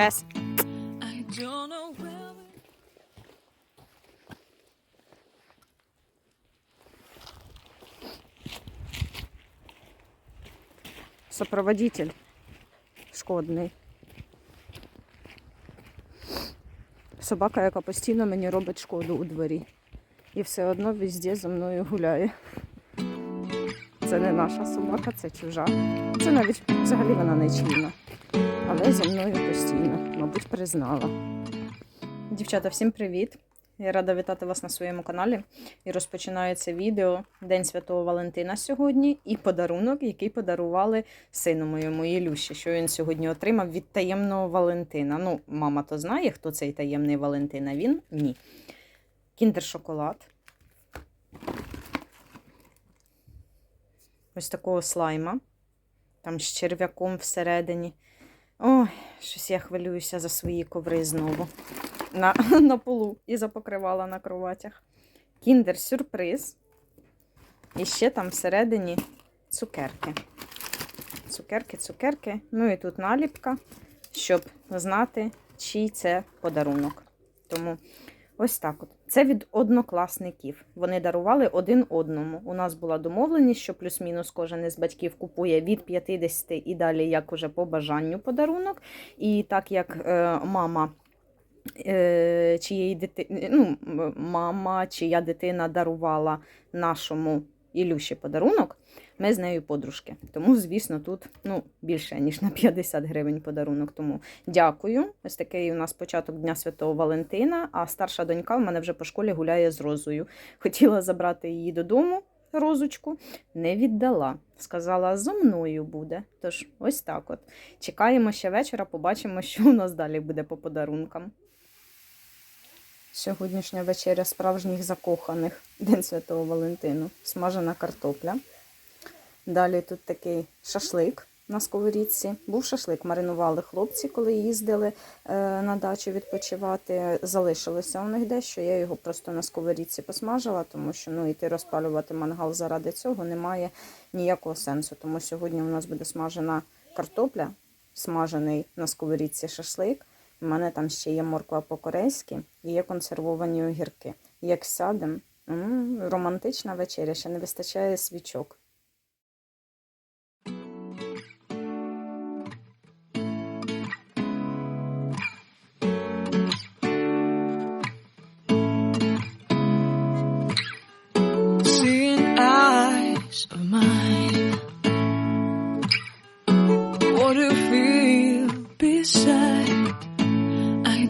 Пес. Сопроводитель шкодний. Собака, яка постійно мені робить шкоду у дворі. І все одно везде за мною гуляє. Це не наша собака, це чужа. Це навіть взагалі вона не чийна. Але зі мною постійно, мабуть, признала. Дівчата, всім привіт! Я рада вітати вас на своєму каналі. І розпочинається відео День Святого Валентина сьогодні і подарунок, який подарували сину моєму Ілюші, що він сьогодні отримав від таємного Валентина. Ну, мама то знає, хто цей таємний Валентин, а він ні. Кіндер шоколад. Ось такого слайма. Там з черв'яком всередині. Ой, щось я хвилююся за свої коври знову. На, на полу і запокривала на кроватях. Кіндер сюрприз. І ще там всередині цукерки. Цукерки, цукерки. Ну і тут наліпка, щоб знати, чий це подарунок. Тому ось так от. Це від однокласників. Вони дарували один одному. У нас була домовленість, що плюс-мінус кожен із батьків купує від 50 і далі, як уже по бажанню подарунок. І так як е, мама е, чиєї дити... ну, мама, чия дитина дарувала нашому Ілюші подарунок, ми з нею подружки. Тому, звісно, тут ну, більше, ніж на 50 гривень подарунок. Тому дякую. Ось такий у нас початок Дня Святого Валентина, а старша донька в мене вже по школі гуляє з розою. Хотіла забрати її додому. Розочку не віддала. Сказала, зо мною буде. Тож, ось так от. Чекаємо ще вечора, побачимо, що у нас далі буде по подарункам. Сьогоднішня вечеря справжніх закоханих День Святого Валентину. Смажена картопля. Далі тут такий шашлик на сковорідці. Був шашлик, маринували хлопці, коли їздили е, на дачу відпочивати. Залишилося у них дещо. Я його просто на сковорідці посмажила, тому що ну, йти розпалювати мангал заради цього немає ніякого сенсу. Тому сьогодні у нас буде смажена картопля, смажений на сковорідці шашлик. У мене там ще є морква по-корейськи і є консервовані огірки. Як сядем, романтична вечеря, ще не вистачає свічок. Mine. What you feel beside?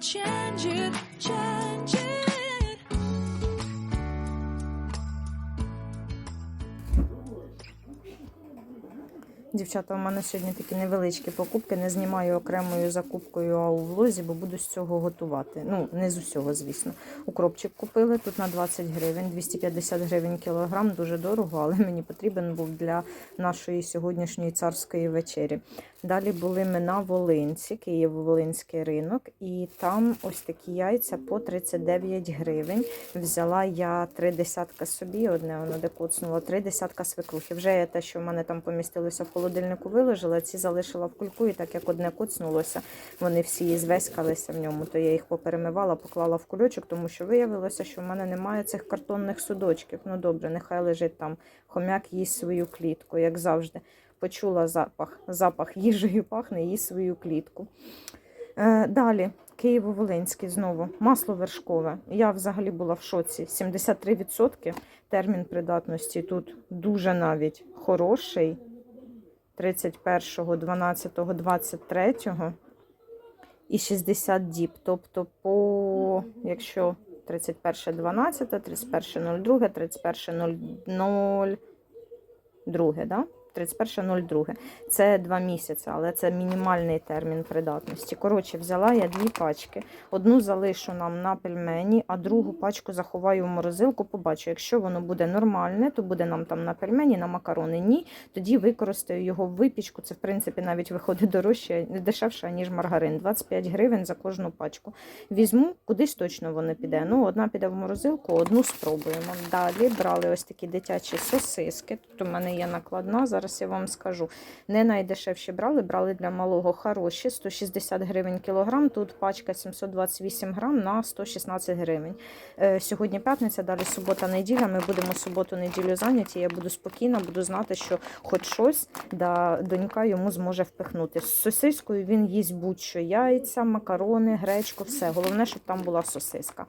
Change it, change Дівчата, у мене сьогодні такі невеличкі покупки. Не знімаю окремою закупкою а у влозі, бо буду з цього готувати. Ну, не з усього, звісно. Укропчик купили тут на 20 гривень, 250 гривень кілограм, дуже дорого, але мені потрібен був для нашої сьогоднішньої царської вечері. Далі були ми на Волинці, Києво-Волинський ринок, і там ось такі яйця по 39 гривень. Взяла я три десятка собі, одне воно де коцнуло, три десятка свекрухи. Вже те, що в мене там помістилося в холодильнику, виложила, ці залишила в кульку, і так як одне коцнулося, вони всі звеськалися в ньому, то я їх поперемивала, поклала в кульочок, тому що виявилося, що в мене немає цих картонних судочків. Ну добре, нехай лежить там. Хомяк їсть свою клітку, як завжди. Почула запах. Запах їжею пахне, їсть свою клітку. Е, далі, Києво-Волинський знову. Масло вершкове. Я взагалі була в шоці. 73% термін придатності тут дуже навіть хороший. 31, 12, 23 і 60 діб. Тобто, по, якщо 31, 12, 31, 02, 31, 0, 02, да? 31.02. Це два місяці, але це мінімальний термін придатності. Коротше, взяла я дві пачки. Одну залишу нам на пельмені, а другу пачку заховаю в морозилку. Побачу, якщо воно буде нормальне, то буде нам там на пельмені, на макарони. Ні, тоді використаю його в випічку. Це в принципі навіть виходить дорожче, дешевше ніж маргарин. 25 гривень за кожну пачку. Візьму, кудись точно воно піде. Ну, одна піде в морозилку, одну спробуємо. Далі брали ось такі дитячі сосиски. Тут у мене є накладна. Зараз я вам скажу. Не найдешевші брали, брали для малого хороші, 160 гривень кілограм. Тут пачка 728 грам на 116 гривень. Е, Сьогодні п'ятниця, далі субота, неділя. Ми будемо суботу-неділю зайняті. Я буду спокійна, буду знати, що хоч щось да, донька йому зможе впихнути. З сосискою він їсть будь-що яйця, макарони, гречку, все. Головне, щоб там була сосиска.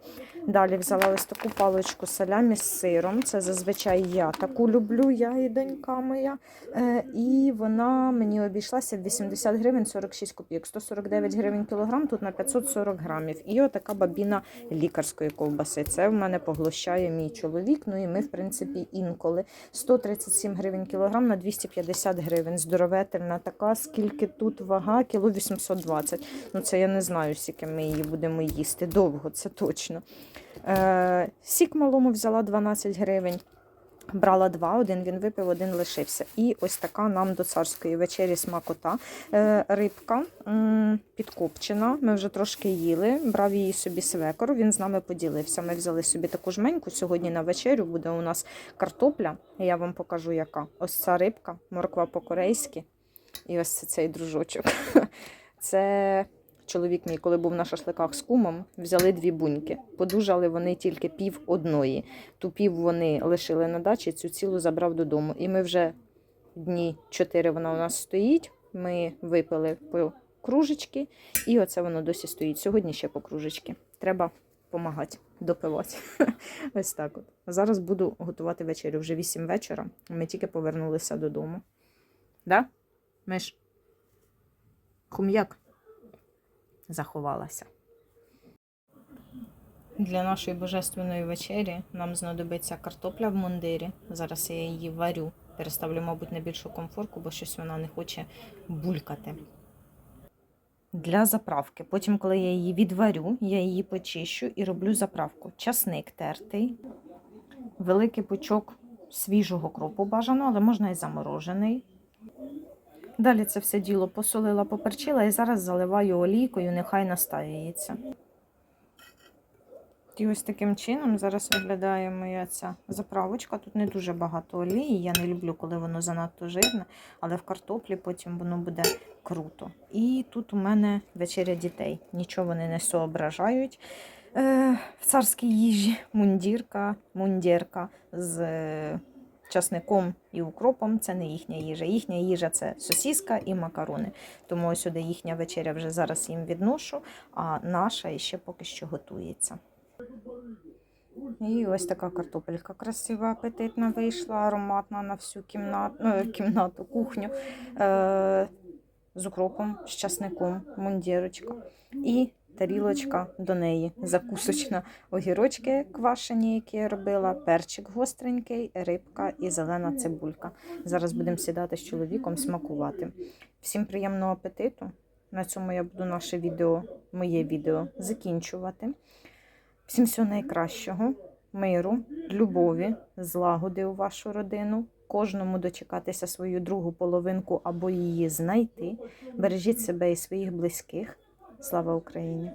Далі взяла ось таку паличку салямі з сиром. Це зазвичай я таку люблю, я і донька моя. Е, і вона мені обійшлася в 80 гривень 46 копійок, 149 гривень кілограм, тут на 540 грамів. І отака бабіна лікарської ковбаси. Це в мене поглощає мій чоловік. Ну і ми, в принципі, інколи. 137 гривень кілограм на 250 гривень. Здоровительна така, скільки тут вага, кіло 820. Ну це я не знаю, скільки ми її будемо їсти. Довго, це точно. Е, сік малому взяла 12 гривень. Брала два, один він випив, один лишився. І ось така нам до царської вечері смакота. Е, рибка підкопчена. Ми вже трошки їли. Брав її собі свекор, він з нами поділився. Ми взяли собі таку жменьку. Сьогодні на вечерю буде у нас картопля. Я вам покажу, яка. Ось ця рибка, морква по-корейськи. І ось цей дружочок. Це чоловік мій, коли був на шашликах з кумом, взяли дві буньки. Подужали вони тільки пів одної. Ту пів вони лишили на дачі, цю цілу забрав додому. І ми вже дні чотири вона у нас стоїть. Ми випили по кружечки, і оце воно досі стоїть. Сьогодні ще по кружечки. Треба допомагати, допивати. Ось так от. Зараз буду готувати вечерю. Вже 8 вечора. Ми тільки повернулися додому. Да? Миш? Хум'як заховалася. Для нашої божественної вечері нам знадобиться картопля в мундирі. Зараз я її варю. Переставлю, мабуть, на більшу комфорку, бо щось вона не хоче булькати. Для заправки. Потім, коли я її відварю, я її почищу і роблю заправку. Часник тертий, великий пучок свіжого кропу бажано, але можна і заморожений. Далі це все діло посолила, поперчила і зараз заливаю олійкою, нехай настаюється. І ось таким чином зараз виглядає моя ця заправочка. Тут не дуже багато олії. Я не люблю, коли воно занадто жирне, але в картоплі потім воно буде круто. І тут у мене вечеря дітей. Нічого вони не соображають. Е, в царській їжі мундірка, мундірка з часником і укропом це не їхня їжа. Їхня їжа це сосіска і макарони. Тому сюди їхня вечеря вже зараз їм відношу, а наша іще поки що готується. І ось така картопелька красива, апетитна вийшла, ароматна на всю кімнату, ну, кімнату кухню е, з укропом, з часником, мундірочка. І тарілочка до неї, закусочна. Огірочки квашені, які я робила, перчик гостренький, рибка і зелена цибулька. Зараз будемо сідати з чоловіком смакувати. Всім приємного апетиту. На цьому я буду наше відео, моє відео закінчувати. Всім всього найкращого, миру, любові, злагоди у вашу родину. Кожному дочекатися свою другу половинку або її знайти. Бережіть себе і своїх близьких. Слава Україні!